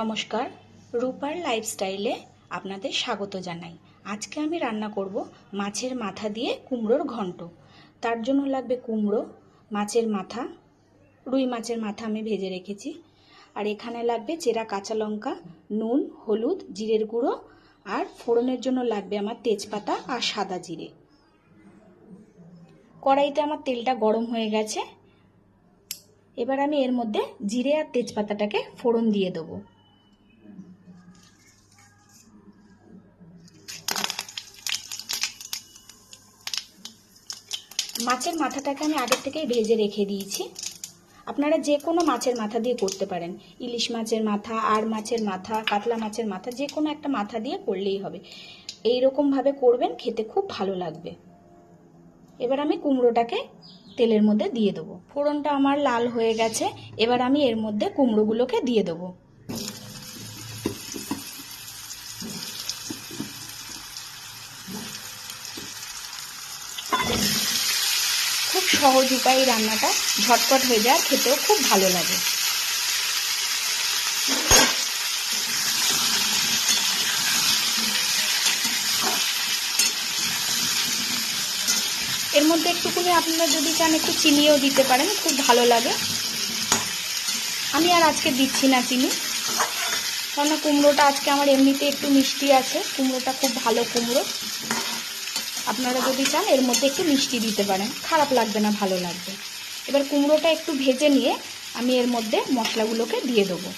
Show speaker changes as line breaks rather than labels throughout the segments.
নমস্কার, রূপার লাইফস্টাইলে আপনাদের স্বাগত জানাই। আজকে আমি রান্না করব মাছের মাথা দিয়ে কুমড়োর ঘন্ট। তার জন্য লাগবে কুমড়ো, মাছের মাথা, রুই মাছের মাথা আমি ভেজে রেখেছি। আর এখানে লাগবে চেরা কাঁচা লঙ্কা, নুন, হলুদ, জিরের গুঁড়ো, আর ফোড়নের জন্য লাগবে আমার তেজপাতা আর সাদা জিরে। কড়াইতে আমার তেলটা গরম হয়ে গেছে। এবার আমি এর মধ্যে জিরে আর তেজপাতাটাকে ফোড়ন দিয়ে দেবো। মাছের মাথাটাকে আমি আগের থেকেই ভেজে রেখে দিয়েছি। আপনারা যে কোনো মাছের মাথা দিয়ে করতে পারেন। ইলিশ মাছের মাথা, আর মাছের মাথা, কাতলা মাছের মাথা, যে কোনো একটা মাথা দিয়ে করলেই হবে। এই রকমভাবে করবেন, খেতে খুব ভালো লাগবে। এবার আমি কুমড়োটাকে তেলের মধ্যে দিয়ে দেবো। ফোড়নটা আমার লাল হয়ে গেছে। এবার আমি এর মধ্যে কুমড়োগুলোকে দিয়ে দেবো খুব সহজ উপায় রান্নাটা ঝটপট হয়ে যায় খেতেও খুব ভালো লাগে। এর মধ্যে একটুকুনি আপনারা যদি চান একটু চিনিও দিতে পারেন, খুব ভালো লাগে। আমি আর আজকে দিচ্ছি না চিনি। কেননা কুমড়োটা আজকে আমার এমনিতে একটু মিষ্টি আছে, কুমড়োটা খুব ভালো কুমড়ো। আপনারা যদি চান, এর মধ্যে একটু মিষ্টি দিতে পারেন। খারাপ লাগবে না, ভালো লাগবে। এবার কুমড়োটা একটু ভেজে নিয়ে আমি এর মধ্যে মশলাগুলোকে দিয়ে দেবো।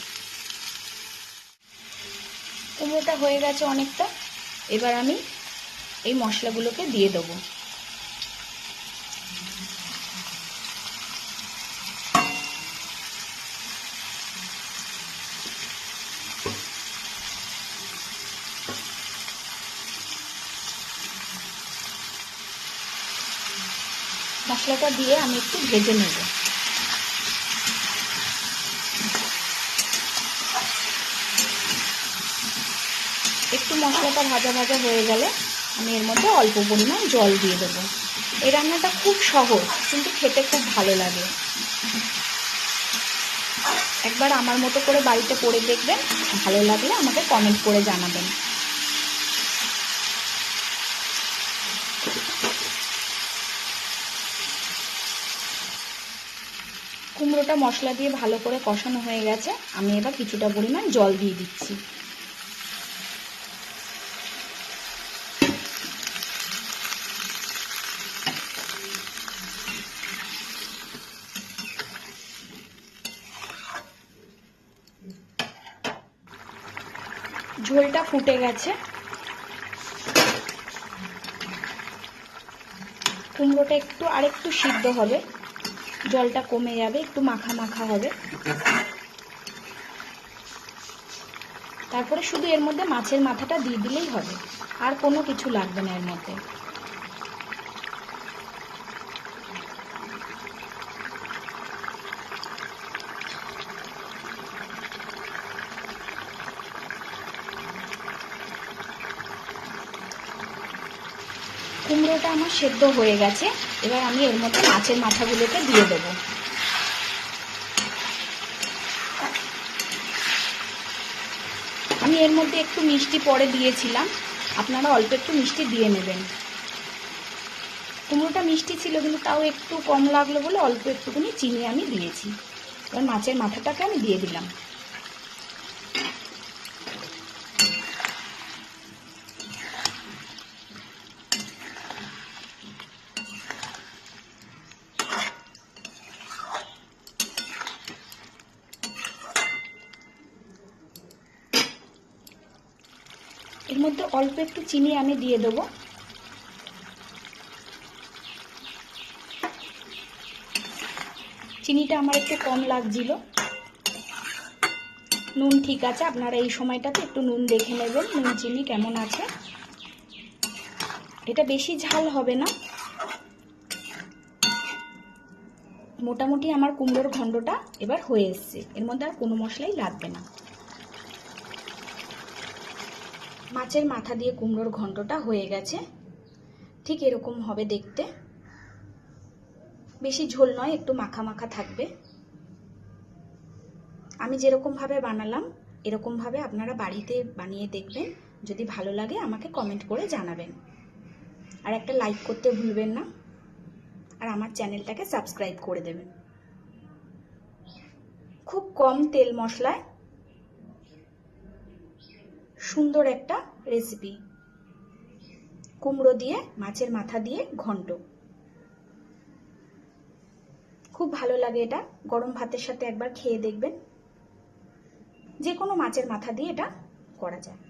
কুমড়োটা হয়ে গেছে অনেকটা। এবার আমি এই মশলাগুলোকে দিয়ে দেবো। মশলাটা দিয়ে আমি একটু ভেজে নেব। একটু মশলাটা ভাজা ভাজা হয়ে গেলে আমি এর মধ্যে অল্প পরিমাণ জল দিয়ে দেবো। এই রান্নাটা খুব সহজ, কিন্তু খেতে খুব ভালো লাগে। একবার আমার মতো করে বাড়িতে করে দেখবেন, ভালো লাগলে আমাকে কমেন্ট করে জানাবেন। কুমড়োটা মশলা দিয়ে ভালো করে কষানো হয়ে গেছে। আমি এবার কিছুটা পরিমাণ জল দিয়ে দিচ্ছি। ঝোলটা ফুটে গেছে। কুমড়োটা একটু আরেকটু সিদ্ধ হবে। জলটা কমে যাবে, একটু মাখা মাখা হবে। তারপরে শুধু এর মধ্যে মাছের মাথাটা দিয়ে দিলেই হবে, আর কোনো কিছু লাগবে না এর মধ্যে। কুমড়োটা আমার সেদ্ধ হয়ে গেছে, এবার আমি এর মধ্যে মাছের মাথাগুলোকে দিয়ে দেবো। আমি এর মধ্যে একটু মিষ্টি পরে দিয়েছিলাম, আপনারা অল্প একটু মিষ্টি দিয়ে নেবেন। কুমড়োটা মিষ্টি ছিল, কিন্তু তাও একটু কম লাগল বলে অল্প একটুখানি চিনি আমি দিয়েছি। এবার মাছের মাথাটাকে আমি দিয়ে দিলাম। এর মধ্যে অল্প একটু চিনি আমি দিয়ে দেবো। চিনিটা আমার একটু কম লাগছিল। নুন ঠিক আছে, আপনারা এই সময়টাতে একটু নুন দেখে নেবেন, নুন চিনি কেমন আছে। এটা বেশি ঝাল হবে না। মোটামুটি আমার কুমড়োর ঘণ্টটা এবার হয়ে এসছে। এর মধ্যে আর কোনো মশলাই লাগবে না। মাছের মাথা দিয়ে কুমড়োর ঘন্টটা হয়ে গেছে। ঠিক এরকম হবে দেখতে। বেশি ঝোল নয়, একটু মাখা মাখা থাকবে। আমি যেরকমভাবে বানালাম এরকমভাবে আপনারা বাড়িতে বানিয়ে দেখবেন। যদি ভালো লাগে আমাকে কমেন্ট করে জানাবেন। আর একটা লাইক করতে ভুলবেন না। আর আমার চ্যানেলটাকে সাবস্ক্রাইব করে দেবেন। খুব কম তেল মশলায় সুন্দর একটা রেসিপি কুমড়ো দিয়ে, মাছের মাথা দিয়ে ঘন্ট। খুব ভালো লাগে এটা। গরম ভাতের সাথে একবার খেয়ে দেখবেন। যে কোনো মাছের মাথা দিয়ে এটা করা যায়।